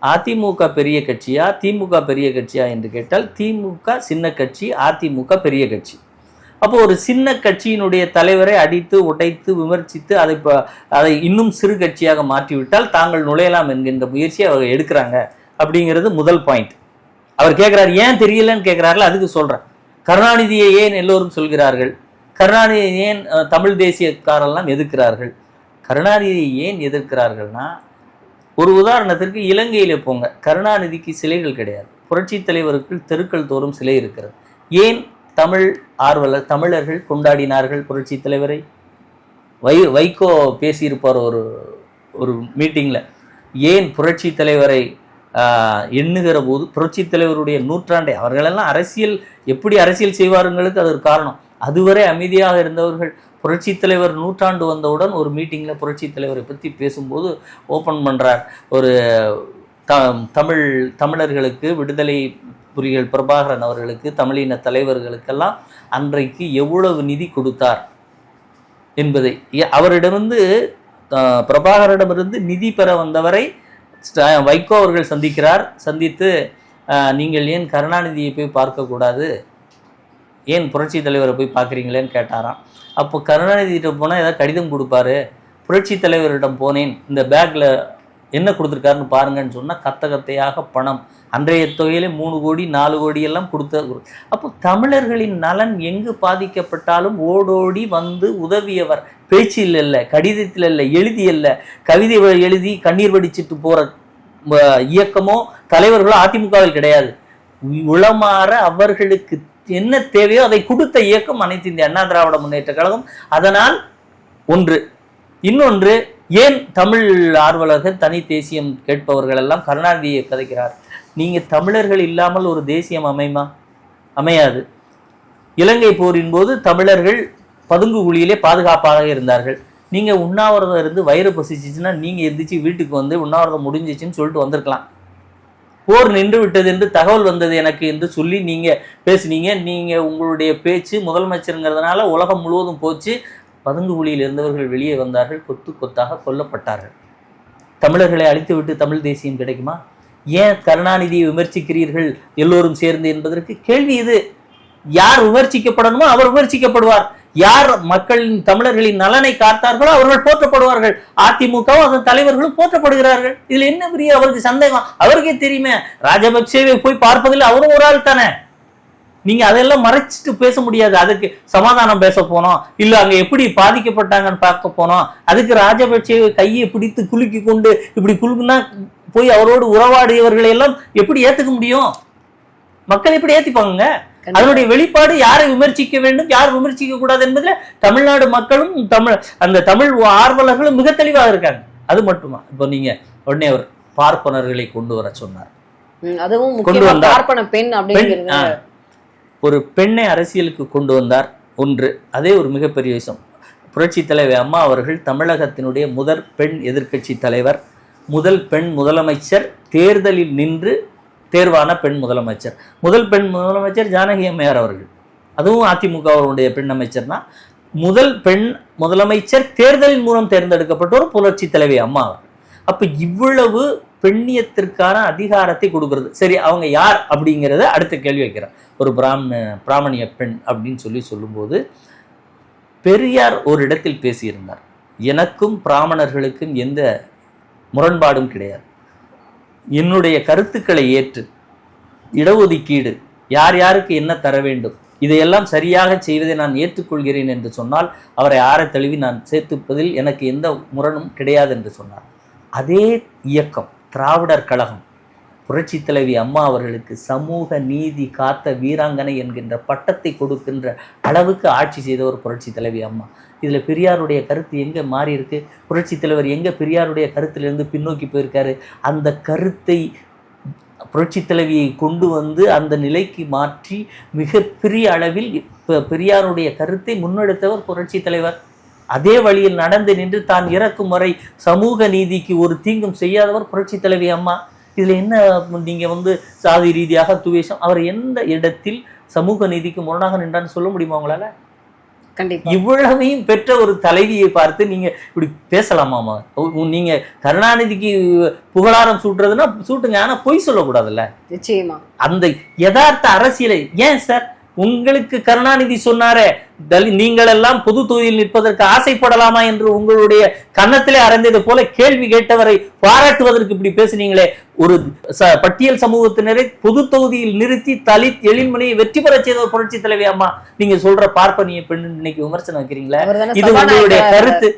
அதிமுக பெரிய கட்சியா திமுக பெரிய கட்சியா என்று கேட்டால் திமுக சின்ன கட்சி அதிமுக பெரிய கட்சி. அப்போ ஒரு சின்ன கட்சியினுடைய தலைவரை அடித்து உடைத்து விமர்சித்து அதை இப்போ அதை இன்னும் சிறு கட்சியாக மாற்றிவிட்டால் தாங்கள் நுழையலாம் என்கின்ற முயற்சியை அவர் எடுக்கிறாங்க. அப்படிங்கிறது முதல் பாயிண்ட் அவர் கேட்குறாரு ஏன் தெரியலன்னு கேட்குறாருல அதுக்கு சொல்கிறேன் கருணாநிதியை ஏன் எல்லோரும் சொல்கிறார்கள்? கருணாநிதியை ஏன் தமிழ் தேசியக்காரெல்லாம் எதிர்க்கிறார்கள்? கருணாநிதியை ஏன் எதிர்க்கிறார்கள்னா ஒரு உதாரணத்திற்கு இலங்கையில் போங்க. கருணாநிதிக்கு சிலைகள் கிடையாது. புரட்சி தலைவருக்கு தெருக்கள் தோறும் சிலை இருக்கிறது. ஏன் தமிழ் ஆர்வலர் தமிழர்கள் கொண்டாடினார்கள் புரட்சி தலைவரை? வை வைகோ பேசியிருப்பார் ஒரு ஒரு மீட்டிங்கில் ஏன் புரட்சி தலைவரை எண்ணுகிற போது புரட்சி தலைவருடைய நூற்றாண்டை அவர்களெல்லாம் அரசியல் எப்படி அரசியல் செய்வாருங்களுக்கு அது ஒரு காரணம். அதுவரை அமைதியாக இருந்தவர்கள் புரட்சி தலைவர் நூற்றாண்டு வந்தவுடன் ஒரு மீட்டிங்கில் புரட்சி தலைவரை பற்றி பேசும்போது ஓப்பன் பண்ணுறார் ஒரு த தமிழ் தமிழர்களுக்கு விடுதலை புலிகள் பிரபாகரன் அவர்களுக்கு தமிழின தலைவர்களுக்கெல்லாம் அன்றைக்கு எவ்வளவு நிதி கொடுத்தார் என்பதை அவரிடமிருந்து பிரபாகரிடமிருந்து நிதி பெற வந்தவரை வைகோ அவர்கள் சந்திக்கிறார். சந்தித்து அஹ், நீங்கள் ஏன் கருணாநிதியை போய் பார்க்கக்கூடாது? ஏன் புரட்சி தலைவரை போய் பார்க்குறீங்களேன்னு கேட்டாராம். அப்போ கருணாநிதியிட்ட போனால் ஏதாவது கடிதம் கொடுப்பாரு. புரட்சி தலைவரிடம் போனேன். இந்த பேக்கில் என்ன கொடுத்துருக்காருன்னு பாருங்கன்னு சொன்னால் கத்த கத்தையாக பணம். அன்றைய தொகையிலே மூணு கோடி நாலு கோடி எல்லாம் கொடுத்த அப்போ தமிழர்களின் நலன் எங்கு பாதிக்கப்பட்டாலும் ஓடோடி வந்து உதவியவர். பேச்சில் இல்லை கடிதத்தில் இல்லை எழுதி இல்லை. கவிதை வ- எழுதி கண்ணீர் வடிச்சிட்டு போகிற இயக்கமோ தலைவர்களோ அதிமுகவில் கிடையாது. உளமாற அவர்களுக்கு என்ன தேவையோ அதை கொடுத்த இயக்கம் அனைத்து இந்திய அண்ணா திராவிட முன்னேற்ற கழகம். அதனால் ஒன்று இன்னொன்று ஏன் தமிழ் ஆர்வலர்கள் தனி தேசியம் கேட்பவர்கள் எல்லாம் கருணாநிதியை கதைக்கிறார்? நீங்க தமிழர்கள் இல்லாமல் ஒரு தேசியம் அமைமா? அமையாது. இலங்கை போரின் போது தமிழர்கள் பதுங்கு குழியிலே பாதுகாப்பாக இருந்தார்கள். நீங்க உண்ணாவிரதம் இருந்து வயிறு பசிச்சுச்சுன்னா நீங்க எந்திரிச்சு வீட்டுக்கு வந்து உண்ணாவிரதம் முடிஞ்சிச்சுன்னு சொல்லிட்டு வந்திருக்கலாம். போர் நின்று விட்டது என்று தகவல் வந்தது எனக்கு என்று சொல்லி நீங்க பேசுனீங்க. நீங்க உங்களுடைய பேச்சு முதலமைச்சருங்கிறதுனால உலகம் முழுவதும் போச்சு. பதுங்கு குழியில் இருந்தவர்கள் வெளியே வந்தார்கள் கொத்து கொத்தாக கொல்லப்பட்டார்கள். தமிழர்களை அழித்துவிட்டு தமிழ் தேசியம் கிடைக்குமா? ஏன் கருணாநிதியை விமர்சிக்கிறீர்கள் எல்லோரும் சேர்ந்து என்பதற்கு கேள்வி இது. யார் விமர்சிக்கப்படணுமோ அவர் விமர்சிக்கப்படுவார். யார் மக்களின் தமிழர்களின் நலனை காத்தார்களோ அவர்கள் போற்றப்படுவார்கள். அதிமுகவும் அதன் தலைவர்களும் போற்றப்படுகிறார்கள். இதுல என்ன பெரிய அவருக்கு சந்தேகம்? அவருக்கே தெரியுமே. ராஜபக்சேவை போய் பார்ப்பதில் அவரும் ஒரு ஆள் தானே? நீங்க அதெல்லாம் மறைச்சிட்டு பேச முடியாது. அதுக்கு சமாதானம் பேச போனோம். இல்ல அங்க எப்படி பாதிக்கப்பட்டாங்கன்னு பார்க்க போனோம். அதுக்கு ராஜபக்சே கையை பிடித்து குலுக்கி கொண்டு இப்படி குலுக்குனா போய் அவரோடு உறவாடியவர்களை எல்லாம் எப்படி ஏத்துக்க முடியும்? மக்கள் எப்படி ஏத்திப்பாங்க அதனுடைய வெளிப்பாடு யாரை விமர்சிக்க வேண்டும் யார் விமர்சிக்க கூடாது என்பதுல தமிழ்நாடு மக்களும் தமிழ் அந்த தமிழ் ஆர்வலர்களும் மிக தெளிவாக இருக்காங்க. அது மட்டுமா? இப்போ நீங்க உடனே அவர் பார்ப்பனர்களை கொண்டு வர சொன்னார். அதுவும் கொண்டு வந்தார். பார்ப்பன பெண் அப்படிங்கிறது ஆ. ஒரு பெண்ணை அரசியலுக்கு கொண்டு வந்தார் ஒன்று. அதே ஒரு மிகப்பெரிய விஷயம். புரட்சி தலைவி அம்மா அவர்கள் தமிழகத்தினுடைய முதற் பெண் எதிர்க்கட்சி தலைவர் முதல் பெண் முதலமைச்சர் தேர்தலில் நின்று தேர்வான பெண் முதலமைச்சர். முதல் பெண் முதலமைச்சர் ஜானகி அம்மையார் அவர்கள். அதுவும் அதிமுக அவருடைய பெண் அமைச்சர்னா முதல் பெண் முதலமைச்சர் தேர்தலின் மூலம் தேர்ந்தெடுக்கப்பட்டவர் புரட்சி தலைவி அம்மா அவர் அப்போ இவ்வளவு பெண்ணியத்திற்கான அதிகாரத்தை கொடுக்கறது. சரி அவங்க யார் அப்படிங்கிறத அடுத்த கேள்வி வைக்கிறேன். ஒரு பிராமண பிராமணிய பெண் அப்படின்னு சொல்லி சொல்லும்போது பெரியார் ஒரு இடத்தில் பேசியிருந்தார். எனக்கும் பிராமணர்களுக்கும் எந்த முரண்பாடும் கிடையாது. என்னுடைய கருத்துக்களை ஏற்று இடஒதுக்கீடு யார் யாருக்கு என்ன தர வேண்டும் இதையெல்லாம் சரியாக செய்வதை நான் ஏற்றுக்கொள்கிறேன் என்று சொன்னால் அவரை ஆற தழுவி நான் சேர்த்துப்பதில் எனக்கு எந்த முரணும் கிடையாது என்று சொன்னார். அதே இயக்கம் திராவிடர் கழகம் புரட்சி தலைவி அம்மா அவர்களுக்கு சமூக நீதி காத்த வீராங்கனை என்கின்ற பட்டத்தை கொடுக்கின்ற அளவுக்கு ஆட்சி செய்தவர் புரட்சி தலைவி அம்மா. இதில் பெரியாருடைய கருத்து எங்கே மாறி இருக்கு? புரட்சி தலைவர் எங்கே பெரியாருடைய கருத்திலிருந்து பின்னோக்கி போயிருக்காரு? அந்த கருத்தை புரட்சி தலைவியை கொண்டு வந்து அந்த நிலைக்கு மாற்றி மிகப்பெரிய அளவில் இப்போ பெரியாருடைய கருத்தை முன்னெடுத்தவர் புரட்சி தலைவர். அதே வழியில் நடந்து நின்று தான் இறக்கும் வரை சமூக நீதிக்கு ஒரு தீங்கும் செய்யாதவர் புரட்சி தலைவி அம்மா. இதுல என்ன நீங்க வந்து சாதி ரீதியாக துவேஷம்? அவர் எந்த இடத்தில் சமூக நீதிக்கு முரணாக நின்றான்னு சொல்ல முடியுமா உங்களால? கண்டிப்பா. இவ்வளவையும் பெற்ற ஒரு தலைவியை பார்த்து நீங்க இப்படி பேசலாமாமா நீங்க கருணாநிதிக்கு புகழாரம் சூட்டுறதுன்னா சூட்டுங்க. ஆனா பொய் சொல்லக்கூடாதுல்ல? நிச்சயமா. அந்த யதார்த்த அரசியலை ஏன் சார் உங்களுக்கு கருணாநிதி சொன்னாரே தலி நீங்கள் எல்லாம் பொது தொகுதியில் நிற்பதற்கு ஆசைப்படலாமா என்று உங்களுடைய கன்னத்திலே அறைந்தது போல கேள்வி கேட்டவரை பாராட்டுவதற்கு இப்படி பேசுனீங்களே. ஒரு பட்டியல் சமூகத்தினரை பொது தொகுதியில் நிறுத்தி தலித் எழில்மணியை வெற்றி பெறச் செய்த புரட்சி தலைவி அம்மா. நீங்க சொல்ற பார்ப்பனிய பெண் இன்னைக்கு விமர்சனம் வைக்கிறீங்களா. இது உங்களுடைய. கருத்து.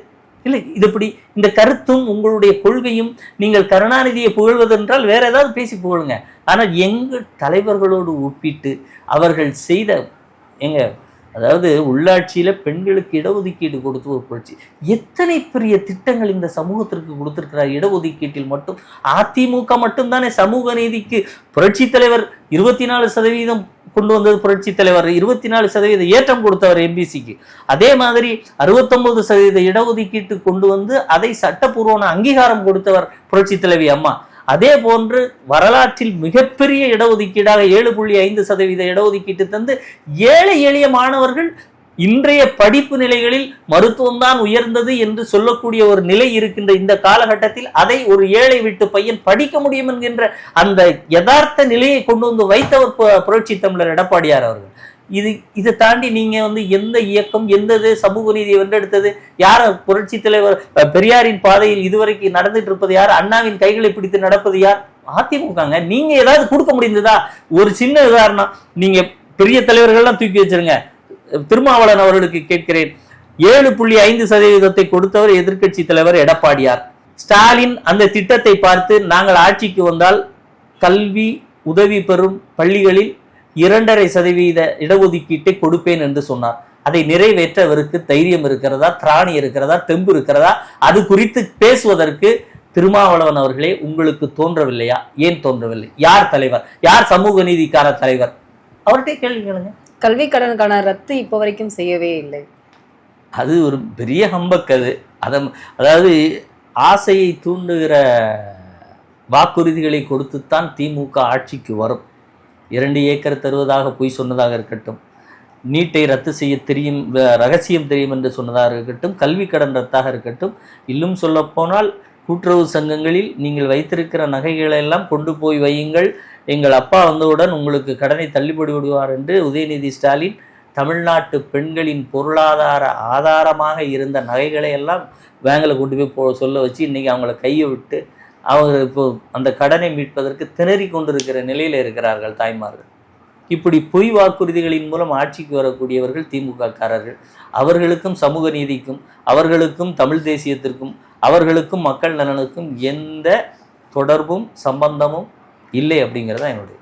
இல்லை இது இப்படி இந்த கருத்தும் உங்களுடைய கொள்கையும் நீங்கள் கருணாநிதியை புகழ்வதென்றால் வேற ஏதாவது பேசி புகழுங்க. ஆனால் எங்கள் தலைவர்களோடு ஒப்பிட்டு அவர்கள் செய்த எங்க அதாவது உள்ளாட்சியில் பெண்களுக்கு இடஒதுக்கீடு கொடுத்து ஒரு புரட்சி. எத்தனை பெரிய திட்டங்கள் இந்த சமூகத்திற்கு கொடுத்துருக்கிறார் இடஒதுக்கீட்டில் மட்டும்? அதிமுக மட்டும்தானே சமூக நீதிக்கு புரட்சி தலைவர் இருபத்தி நாலு சதவீதம் கொண்டு வந்தது புரட்சி தலைவர். இருபத்தி நாலு சதவீத ஏற்றம் கொடுத்தவர் எம்பிசிக்கு அதே மாதிரி அறுபத்தொன்பது சதவீத இடஒதுக்கீட்டு கொண்டு வந்து அதை சட்டப்பூர்வமான அங்கீகாரம் கொடுத்தவர் புரட்சி தலைவி அம்மா. அதே போன்று வரலாற்றில் மிகப்பெரிய இடஒதுக்கீடாக ஏழு புள்ளி ஐந்து சதவீத இடஒதுக்கீட்டு தந்து ஏழை எளிய மாணவர்கள் இன்றைய படிப்பு நிலைகளில் மருத்துவம் தான் உயர்ந்தது என்று சொல்லக்கூடிய ஒரு நிலை இருக்கின்ற இந்த காலகட்டத்தில் அதை ஒரு ஏழை வீட்டு பையன் படிக்க முடியும் என்கின்ற அந்த யதார்த்த நிலையை கொண்டு வந்து வைத்தவர் புரட்சி தமிழர் எடப்பாடியார் அவர்கள். இது இதை தாண்டி நீங்க வந்து எந்த இயக்கம் எந்தது சமூக நீதியை வென்றெடுத்தது யார் புரட்சி தலைவர் பெரியாரின் பாதையில் இதுவரைக்கும் நடந்துட்டு இருப்பது யார் அண்ணாவின் கைகளை பிடித்து நடப்பது யார்? அதிமுகங்க. நீங்க ஏதாவது கொடுக்க முடிந்ததா? ஒரு சின்ன உதாரணம் நீங்க பெரிய தலைவர்கள்லாம் தூக்கி வச்சிருங்க. திருமாவளவன் அவர்களுக்கு கேட்கிறேன். ஏழு புள்ளி ஐந்து சதவீதத்தை கொடுத்தவர் எதிர்க்கட்சி தலைவர் எடப்பாடியார். ஸ்டாலின் அந்த திட்டத்தை பார்த்து நாங்கள் ஆட்சிக்கு வந்தால் கல்வி உதவி பெறும் பள்ளிகளில் இரண்டரை சதவீத இடஒதுக்கீட்டை கொடுப்பேன் என்று சொன்னார். அதை நிறைவேற்றவருக்கு தைரியம் இருக்கிறதா? திராணி இருக்கிறதா? தெம்பு இருக்கிறதா? அது குறித்து பேசுவதற்கு திருமாவளவன் அவர்களே உங்களுக்கு தோன்றவில்லையா? ஏன் தோன்றவில்லை? யார் தலைவர்? யார் சமூக நீதிக்கான தலைவர்? அவர்கிட்ட கேள்வி கேளுங்க. கல்வி கடனுக்கான ரத்து இப்போ வரைக்கும் செய்யவே இல்லை. அது ஒரு பெரிய ஹம்பக் அது. அதை அதாவது ஆசையை தூண்டுகிற வாக்குறுதிகளை கொடுத்துத்தான் திமுக ஆட்சிக்கு வரும். இரண்டு ஏக்கர் தருவதாக பொய் சொன்னதாக இருக்கட்டும் நீட்டை ரத்து செய்ய தெரியும் ரகசியம் தெரியும் என்று சொன்னதாக இருக்கட்டும் கல்வி கடன் ரத்தாக இருக்கட்டும் இன்னும் சொல்லப்போனால் கூட்டுறவு சங்கங்களில் நீங்கள் வைத்திருக்கிற நகைகளை எல்லாம் கொண்டு போய் வையுங்கள். எங்கள் அப்பா வந்தவுடன் உங்களுக்கு கடனை தள்ளுபடி விடுவார் என்று உதயநிதி ஸ்டாலின் தமிழ்நாட்டு பெண்களின் பொருளாதார ஆதாரமாக இருந்த நகைகளை எல்லாம் பேங்கில் கொண்டு போய் போ சொல்ல வச்சு இன்றைக்கி அவங்கள கையை விட்டு அவங்க இப்போ அந்த கடனை மீட்பதற்கு திணறி கொண்டிருக்கிற நிலையில் இருக்கிறார்கள் தாய்மார்கள். இப்படி பொய் வாக்குறுதிகளின் மூலம் ஆட்சிக்கு வரக்கூடியவர்கள் திமுககாரர்கள் அவர்களுக்கும் சமூக நீதிக்கும் அவர்களுக்கும் தமிழ் தேசியத்திற்கும் அவர்களுக்கும் மக்கள் நலனுக்கும் எந்த தொடர்பும் சம்பந்தமும் இல்லை அப்படிங்கிறது தான் என்னுடைய